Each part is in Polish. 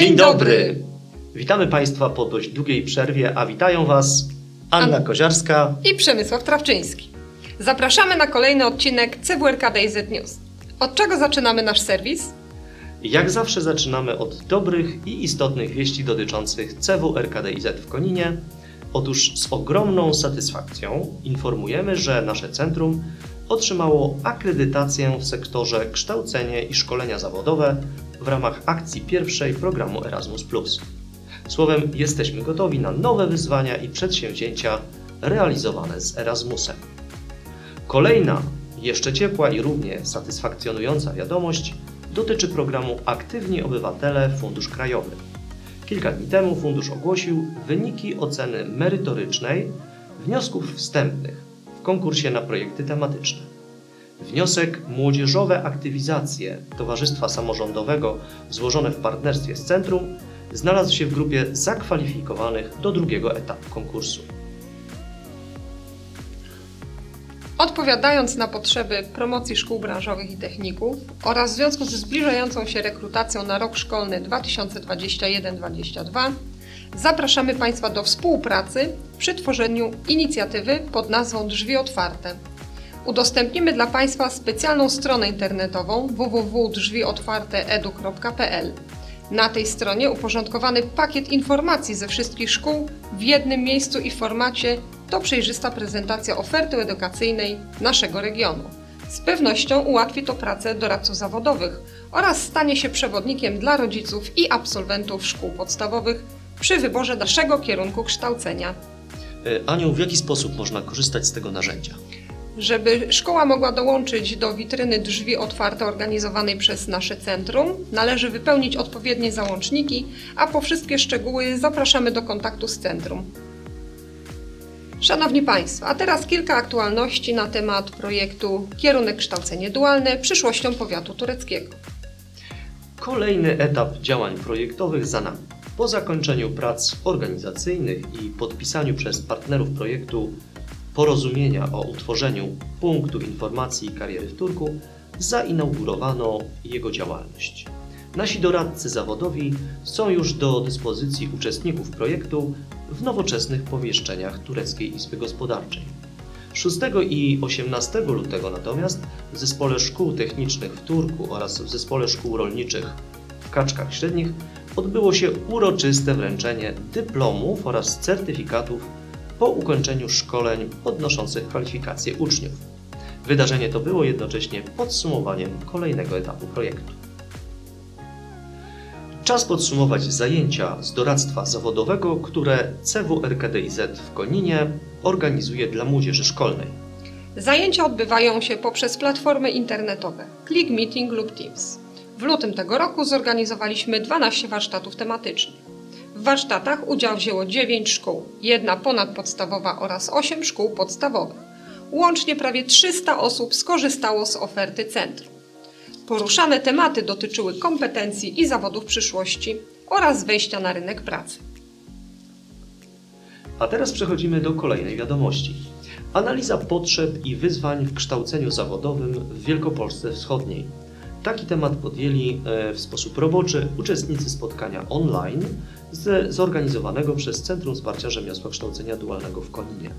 Dzień, dobry. Witamy Państwa po dość długiej przerwie, a witają Was Anna An- Koziarska. i Przemysław Trawczyński. Zapraszamy na kolejny odcinek CWRK DayZ News. Od czego zaczynamy nasz serwis? Jak zawsze zaczynamy od dobrych i istotnych wieści dotyczących CW RKDIZ w Koninie. Otóż z ogromną satysfakcją informujemy, że nasze centrum otrzymało akredytację w sektorze kształcenie i szkolenia zawodowe w ramach akcji pierwszej programu Erasmus. Słowem, jesteśmy gotowi na nowe wyzwania i przedsięwzięcia realizowane z Erasmusem. Kolejna, jeszcze ciepła i równie satysfakcjonująca wiadomość dotyczy programu Aktywni Obywatele Fundusz Krajowy. Kilka dni temu fundusz ogłosił wyniki oceny merytorycznej wniosków wstępnych w konkursie na projekty tematyczne. Wniosek Młodzieżowe aktywizacje Towarzystwa Samorządowego złożone w partnerstwie z Centrum znalazł się w grupie zakwalifikowanych do drugiego etapu konkursu. Odpowiadając na potrzeby promocji szkół branżowych i techników oraz w związku ze zbliżającą się rekrutacją na rok szkolny 2021-2022, zapraszamy Państwa do współpracy przy tworzeniu inicjatywy pod nazwą Drzwi Otwarte. Udostępnimy dla Państwa specjalną stronę internetową www.drzwiotwarteedu.pl. Na tej stronie uporządkowany pakiet informacji ze wszystkich szkół w jednym miejscu i formacie to przejrzysta prezentacja oferty edukacyjnej naszego regionu. Z pewnością ułatwi to pracę doradców zawodowych oraz stanie się przewodnikiem dla rodziców i absolwentów szkół podstawowych przy wyborze dalszego kierunku kształcenia. E, Aniu, w jaki sposób można korzystać z tego narzędzia? Żeby szkoła mogła dołączyć do witryny drzwi otwarte organizowanej przez nasze centrum, należy wypełnić odpowiednie załączniki, a po wszystkie szczegóły zapraszamy do kontaktu z centrum. Szanowni Państwo, a teraz kilka aktualności na temat projektu Kierunek Kształcenie Dualne przyszłością powiatu tureckiego. Kolejny etap działań projektowych za nami. Po zakończeniu prac organizacyjnych i podpisaniu przez partnerów projektu porozumienia o utworzeniu punktu informacji i kariery w Turku, zainaugurowano jego działalność. Nasi doradcy zawodowi są już do dyspozycji uczestników projektu w nowoczesnych pomieszczeniach Tureckiej Izby Gospodarczej. 6 i 18 lutego natomiast w Zespole Szkół Technicznych w Turku oraz w Zespole Szkół Rolniczych w Kaczkach Średnich odbyło się uroczyste wręczenie dyplomów oraz certyfikatów po ukończeniu szkoleń podnoszących kwalifikacje uczniów. Wydarzenie to było jednocześnie podsumowaniem kolejnego etapu projektu. Czas podsumować zajęcia z doradztwa zawodowego, które CWRKDIZ w Koninie organizuje dla młodzieży szkolnej. Zajęcia odbywają się poprzez platformy internetowe Click Meeting lub Teams. W lutym tego roku zorganizowaliśmy 12 warsztatów tematycznych. W warsztatach udział wzięło 9 szkół, jedna ponadpodstawowa oraz 8 szkół podstawowych. Łącznie prawie 300 osób skorzystało z oferty centrum. Poruszane tematy dotyczyły kompetencji i zawodów przyszłości oraz wejścia na rynek pracy. A teraz przechodzimy do kolejnej wiadomości. Analiza potrzeb i wyzwań w kształceniu zawodowym w Wielkopolsce Wschodniej. Taki temat podjęli e, w sposób roboczy uczestnicy spotkania online zorganizowanego przez Centrum Wsparcia Rzemiosła Kształcenia Dualnego w Koninie.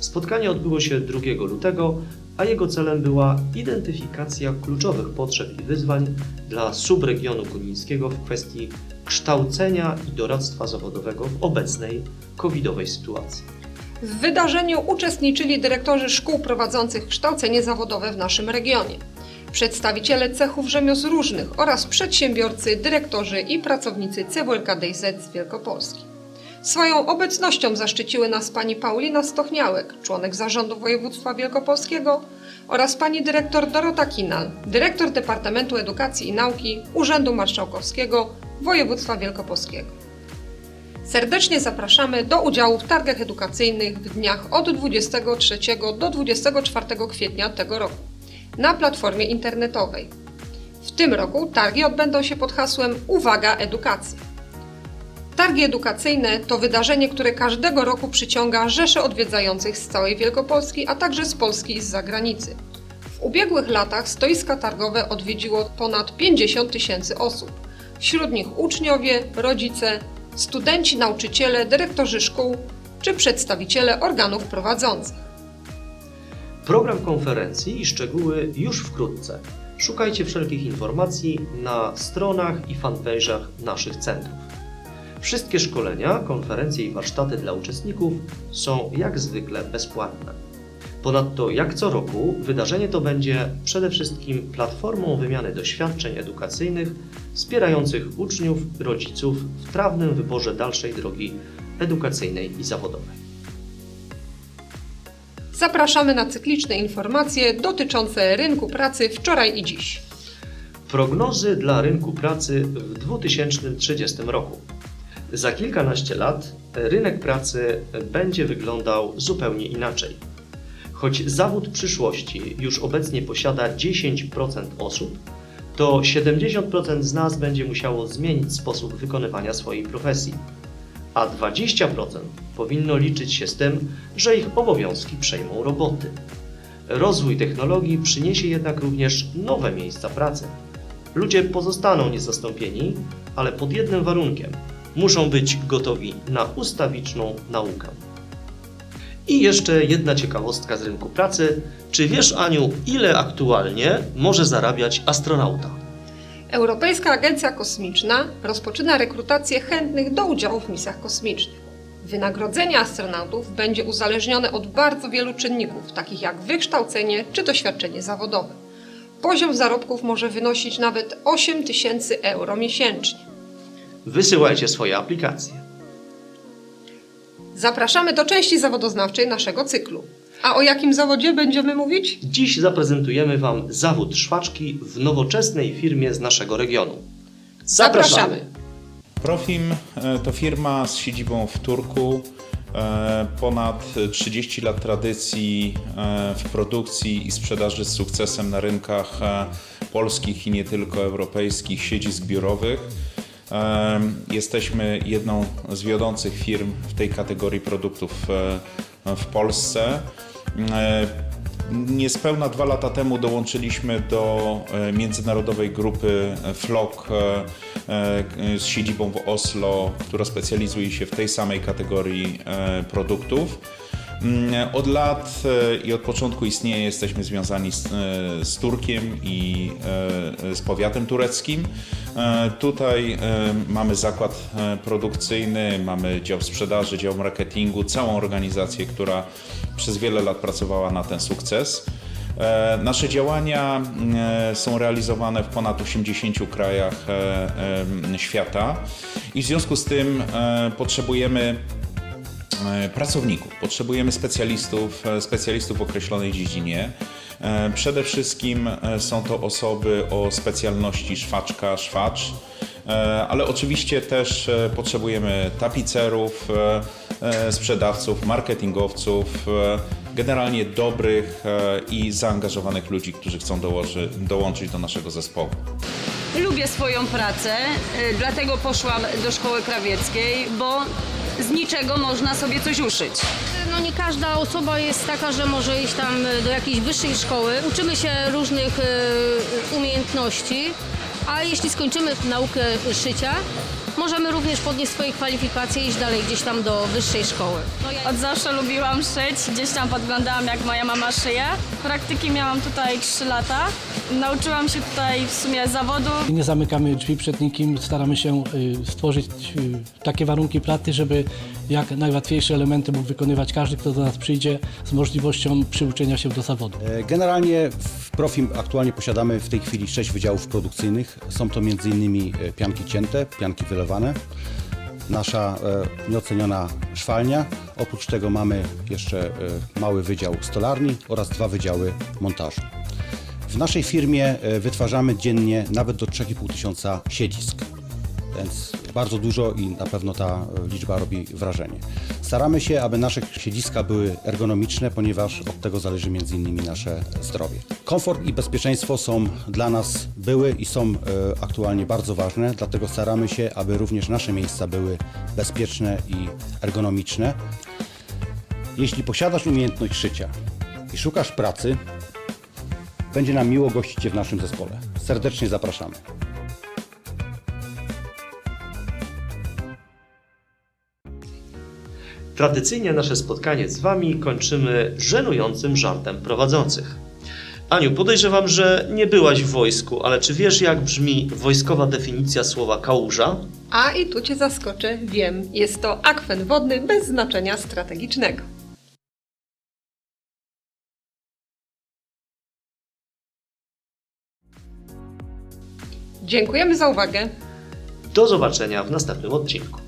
Spotkanie odbyło się 2 lutego, a jego celem była identyfikacja kluczowych potrzeb i wyzwań dla subregionu konińskiego w kwestii kształcenia i doradztwa zawodowego w obecnej covidowej sytuacji. W wydarzeniu uczestniczyli dyrektorzy szkół prowadzących kształcenie zawodowe w naszym regionie, przedstawiciele cechów rzemiosł różnych oraz przedsiębiorcy, dyrektorzy i pracownicy CWLK DZ z Wielkopolski. Swoją obecnością zaszczyciły nas pani Paulina Stochniałek, członek zarządu województwa wielkopolskiego oraz pani dyrektor Dorota Kinal, dyrektor Departamentu Edukacji i Nauki Urzędu Marszałkowskiego Województwa Wielkopolskiego. Serdecznie zapraszamy do udziału w targach edukacyjnych w dniach od 23 do 24 kwietnia tego roku na platformie internetowej. W tym roku targi odbędą się pod hasłem Uwaga Edukacja. Targi edukacyjne to wydarzenie, które każdego roku przyciąga rzesze odwiedzających z całej Wielkopolski, a także z Polski i z zagranicy. W ubiegłych latach stoiska targowe odwiedziło ponad 50 tysięcy osób, Wśród nich uczniowie, rodzice, studenci, nauczyciele, dyrektorzy szkół czy przedstawiciele organów prowadzących. Program konferencji i szczegóły już wkrótce. Szukajcie wszelkich informacji na stronach i fanpage'ach naszych centrów. Wszystkie szkolenia, konferencje i warsztaty dla uczestników są jak zwykle bezpłatne. Ponadto, jak co roku, wydarzenie to będzie przede wszystkim platformą wymiany doświadczeń edukacyjnych wspierających uczniów, rodziców w trawnym wyborze dalszej drogi edukacyjnej i zawodowej. Zapraszamy na cykliczne informacje dotyczące rynku pracy wczoraj i dziś. Prognozy dla rynku pracy w 2030 roku. Za kilkanaście lat rynek pracy będzie wyglądał zupełnie inaczej. Choć zawód przyszłości już obecnie posiada 10% osób, to 70% z nas będzie musiało zmienić sposób wykonywania swojej profesji, a 20% powinno liczyć się z tym, że ich obowiązki przejmą roboty. Rozwój technologii przyniesie jednak również nowe miejsca pracy. Ludzie pozostaną niezastąpieni, ale pod jednym warunkiem muszą być gotowi na ustawiczną naukę. I jeszcze jedna ciekawostka z rynku pracy. Czy wiesz, Aniu, ile aktualnie może zarabiać astronauta? Europejska Agencja Kosmiczna rozpoczyna rekrutację chętnych do udziału w misjach kosmicznych. Wynagrodzenie astronautów będzie uzależnione od bardzo wielu czynników, takich jak wykształcenie czy doświadczenie zawodowe. Poziom zarobków może wynosić nawet 8 tysięcy euro miesięcznie. Wysyłajcie swoje aplikacje. Zapraszamy do części zawodoznawczej naszego cyklu. A o jakim zawodzie będziemy mówić? Dziś zaprezentujemy Wam zawód szwaczki w nowoczesnej firmie z naszego regionu. Zapraszamy. Profim e, to firma z siedzibą w Turku. e, Ponad 30 lat tradycji e, w produkcji i sprzedaży z sukcesem na rynkach polskich i nie tylko europejskich siedzisk biurowych. Jesteśmy jedną z wiodących firm w tej kategorii produktów w Polsce. E, Niespełna dwa lata temu dołączyliśmy do e, międzynarodowej grupy FLOK e, z siedzibą w Oslo, która specjalizuje się w tej samej kategorii produktów. Mm, Od lat e, i od początku istnieje, jesteśmy związani z, e, z Turkiem i e, z powiatem tureckim. Tutaj mamy zakład produkcyjny, mamy dział sprzedaży, dział marketingu, całą organizację, która przez wiele lat pracowała na ten sukces. Nasze działania są realizowane w ponad 80 krajach świata i w związku z tym potrzebujemy pracowników, potrzebujemy specjalistów, e, specjalistów w określonej dziedzinie. E, Przede wszystkim e, są to osoby o specjalności szwaczka, szwacz, e, ale oczywiście też e, potrzebujemy tapicerów, e, e, sprzedawców, marketingowców, e, generalnie dobrych e, i zaangażowanych ludzi, którzy chcą dołoży, dołączyć do naszego zespołu. Lubię swoją pracę, dlatego poszłam do szkoły krawieckiej, bo z niczego można sobie coś uszyć. No nie każda osoba jest taka, że może iść tam e, do jakiejś wyższej szkoły. Uczymy się różnych e, umiejętności, a jeśli skończymy naukę szycia, możemy również podnieść swoje kwalifikacje i iść dalej gdzieś tam do wyższej szkoły. No ja Od zawsze lubiłam szyć, gdzieś tam podglądałam jak moja mama szyje. Praktyki miałam tutaj 3 lata. Nauczyłam się tutaj w sumie zawodu. Nie zamykamy drzwi przed nikim, staramy się y, stworzyć y, takie warunki pracy, żeby jak najłatwiejsze elementy mógł wykonywać każdy, kto do nas przyjdzie z możliwością przyuczenia się do zawodu. E, Generalnie w Profim aktualnie posiadamy w tej chwili sześć wydziałów produkcyjnych. Są to m.in. e, pianki cięte, pianki wylewane, nasza e, nieoceniona szwalnia. Oprócz tego mamy jeszcze mały wydział stolarni oraz dwa wydziały montażu. W naszej firmie e, wytwarzamy dziennie nawet do 3,5 tysiąca siedzisk, więc bardzo dużo i na pewno ta e, liczba robi wrażenie. Staramy się, aby nasze siedziska były ergonomiczne, ponieważ od tego zależy innymi nasze zdrowie. Komfort i bezpieczeństwo są dla nas były i są e, aktualnie bardzo ważne, dlatego staramy się, aby również nasze miejsca były bezpieczne i ergonomiczne. Jeśli posiadasz umiejętność szycia i szukasz pracy, będzie nam miło gościć Cię w naszym zespole. Serdecznie zapraszamy. Tradycyjnie nasze spotkanie z Wami kończymy żenującym żartem prowadzących. Aniu, podejrzewam, że nie byłaś w wojsku, ale czy wiesz, jak brzmi wojskowa definicja słowa kałuża? A i tu Cię zaskoczę, wiem, jest to akwen wodny bez znaczenia strategicznego. Dziękujemy za uwagę. Do zobaczenia w następnym odcinku.